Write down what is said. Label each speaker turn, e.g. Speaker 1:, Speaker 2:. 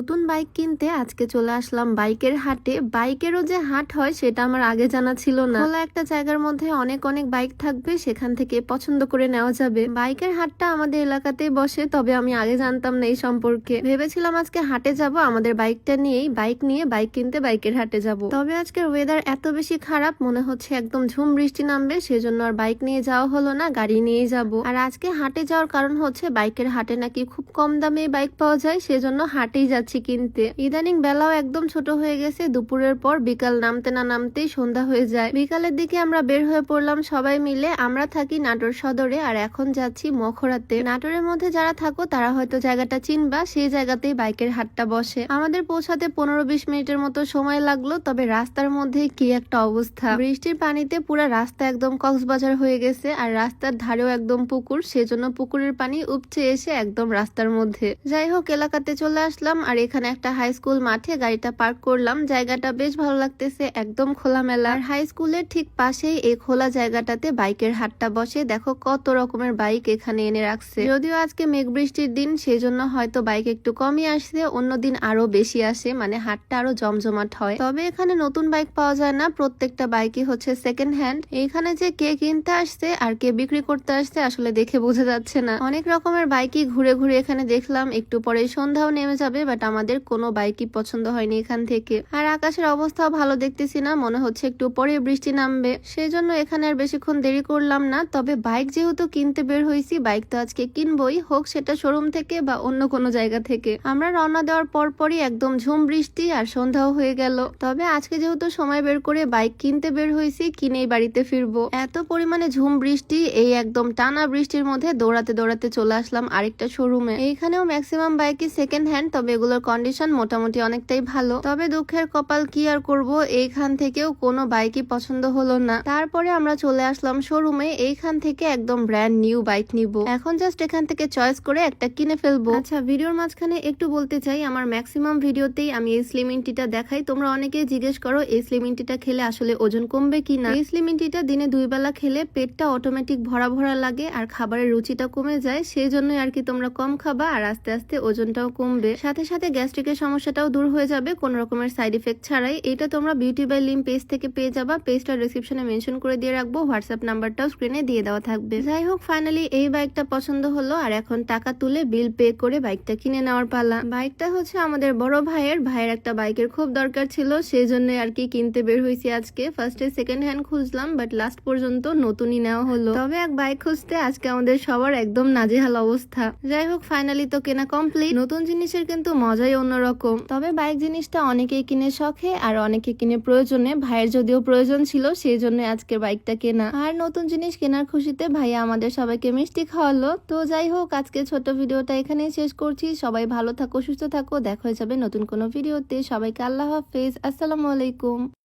Speaker 1: নতুন বাইক কিনতে আজকে চলে আসলাম বাইকের হাটে। বাইকেরও যে হাট হয় সেটা আমার আগে জানা ছিল না। খোলা একটা জায়গার মধ্যে অনেক অনেক বাইক থাকবে, সেখান থেকে পছন্দ করে নেওয়া যাবে। বাইকের হাটটা আমাদের এলাকাতেই বসে, তবে আমি আগে জানতাম না এই সম্পর্কে। ভেবেছিলাম আজকে হাটে যাব, আমাদের বাইকটা নিয়েই, বাইক নিয়ে বাইক কিনতে বাইকের হাটে যাব। তবে আজকের ওয়েদার এত বেশি খারাপ, মনে হচ্ছে একদম ঝুম বৃষ্টি নামবে, সেজন্য আর বাইক নিয়ে যাওয়া হলো না, গাড়ি নিয়েই যাব। আর আজকে হাটে যাওয়ার কারণ হচ্ছে, বাইকের হাটে নাকি খুব কম দামে বাইক পাওয়া যায়, সেজন্য হাটেই যাচ্ছি। কিনতে। ইদানিং বেলাও একদম ছোট হয়ে গেছে, দুপুরের পর বিকাল নামতে না নামতেই সন্ধ্যা হয়ে যায়। বিকালের দিকে আমরা বের হয়ে পড়লাম সবাই মিলে, আমরা থাকি নাটোর সদরে, আর এখন যাচ্ছি মখরাতে। নাটোরের মধ্যে যারা থাকো, তারা হয়তো জায়গাটা চিনবা, সেই জায়গাতেই বাইকের হাটটা বসে। আমাদের পৌঁছাতে পনেরো বিশ মিনিটের মতো সময় লাগল, তবে রাস্তার মধ্যে কি একটা অবস্থা। বৃষ্টির পানিতে পুরো রাস্তা একদম কক্সবাজার হয়ে গেছে, আর রাস্তার ধারেও একদম পুকুর, সেজন্য পুকুরের পানি উপচে এসে একদম রাস্তার মধ্যে। যাই হোক, এলাকাতে চলে আসলাম, আর এখানে একটা হাই স্কুল মাঠে গাড়িটা পার্ক করলাম। জায়গাটা বেশ ভালো লাগতেছে, একদম খোলামেলা। আর হাই স্কুলের ঠিক পাশেই এই খোলা জায়গাটাতে বাইকের হাটটা বসে। দেখো কত রকমের বাইক এখানে এনে রাখছে। যদিও আজকে মেঘ বৃষ্টির দিন সেই জন্য হয়তো বাইক একটু কমই আসছে অন্যদিন আরও বেশি আসে মানে হাটটা আরও জমজমাট হয়। তবে এখানে নতুন বাইক পাওয়া যায় না, প্রত্যেকটা বাইকই হচ্ছে সেকেন্ড হ্যান্ড এখানে যে কে কিনতে আসছে আর কে বিক্রি করতে আসছে আসলে দেখে বোঝা যাচ্ছে না। অনেক রকমের বাইকই ঘুরে ঘুরে এখানে দেখলাম, একটু পরে সন্ধ্যাও নেমে যাবে বাট আমাদের কোনো বাইকই পছন্দ হয়নি এখান থেকে। আকাশের অবস্থাও ভালো দেখতেছি না, মনে হচ্ছে একটু পরে বৃষ্টি নামবে। সেই জন্য এখানে আর বেশিক্ষণ দেরি করলাম না, তবে বাইক যেহেতু কিনতে বের হয়েছি, বাইক তো আজকে কিনবই, হোক সেটা শোরুম থেকে বা অন্য কোনো জায়গা থেকে। আমরা রওনা দেওয়ার পরপরই একদম ঝুম বৃষ্টি আর সন্ধ্যাও হয়ে গেল। তবে আজকে যেহেতু সময় বের করে বাইক কিনতে বের হয়েছি, কিনেই বাড়িতে ফিরবো। এত পরিমাণে ঝুম বৃষ্টি, এই একদম টানা বৃষ্টির মধ্যে দৌড়াতে দৌড়াতে চলে আসলাম আরেকটা শোরুমে। এইখানেও ম্যাক্সিমাম বাইকই সেকেন্ড হ্যান্ড তবে এগুলোর কন্ডিশন মোটামুটি অনেকটাই ভালো। তবে দুঃখের কপাল কি আর করব? এইখান থেকেও কোনো বাইকই পছন্দ হলো না। তারপরে আমরা চলে আসলাম শোরুমে। এইখান থেকে একদম ব্র্যান্ড নিউ বাইক নিব। এখন জাস্ট এখান থেকে চয়েস করে একটা কিনে ফেলব। আচ্ছা ভিডিওর মাঝখানে একটু বলতে চাই, আমার ম্যাক্সিমাম ভিডিওতেই আমি এই স্লিমিং টিটা দেখাই। তোমরা অনেকেই জিজ্ঞেস করো, এই স্লিমিং টিটা খেলে আসলে ওজন কমবে কি না এই স্লিমিং টিটা দিনে দুই বেলা খেলে পেটটা অটোমেটিক ভরা ভরা লাগে আর খাবারের রুচিটা কমে যায়। সেই জন্যই আর কি তোমরা কম খাবা আর আস্তে আস্তে ওজনটাও কমবে। সাথে সাথে গ্যাস্ট্রিকের সমস্যাটাও দূর হয়ে যাবে। কোন রকমের সাইড ইফেক্ট ছাড়াই এটা তোমরা বিউটি বাই লিম পেজ থেকে পেয়ে যাবা। পেজটা ডিসক্রিপশনে মেনশন করে দিয়ে রাখব হোয়াটসঅ্যাপ নাম্বারটাও স্ক্রিনে দিয়ে দেওয়া থাকবে। যাই হোক ফাইনালি এই বাইকটা পছন্দ হলো, আর এখন টাকা তুলে বিল পে করে বাইকটা কিনে নেওয়ার পালা। বাইকটা হচ্ছে আমাদের বড় ভাইয়ের ভাইয়ের একটা বাইকের খুব দরকার ছিল সেই জন্য আর কি কিনতে বের হয়েছি আজকে। ফার্স্টে সেকেন্ড হ্যান্ড খুঁজলাম বাট লাস্ট পর্যন্ত নতুনই নেওয়া হলো। তবে এক বাইক খুঁজতে আজকে আমাদের সবার একদম নাজেহাল অবস্থা। যাই হোক ফাইনালি তো কেনা কমপ্লিট নতুন জিনিসের কিন্তু মজাই অন্যরকম। তবে বাইক জিনিসটা অনেকেই কিনে শখে আর অনেকে কিনে প্রয়োজনে। ভাইয়ের যদিও প্রয়োজন ছিল, সেই জন্য আজকের বাইকটা কেনা। আর নতুন জিনিস কেনার খুশিতে ভাইয়া আমাদের সবাইকে মিষ্টি খাওয়ালো। তো যাই হোক, আজকে ছোট ভিডিওটা এখানেই শেষ করছি। সবাই ভালো থাকো, সুস্থ থাকো। দেখা হয়ে যাবে নতুন কোনো ভিডিওতে। সবাইকে আল্লাহ হাফেজ। আসসালামু আলাইকুম।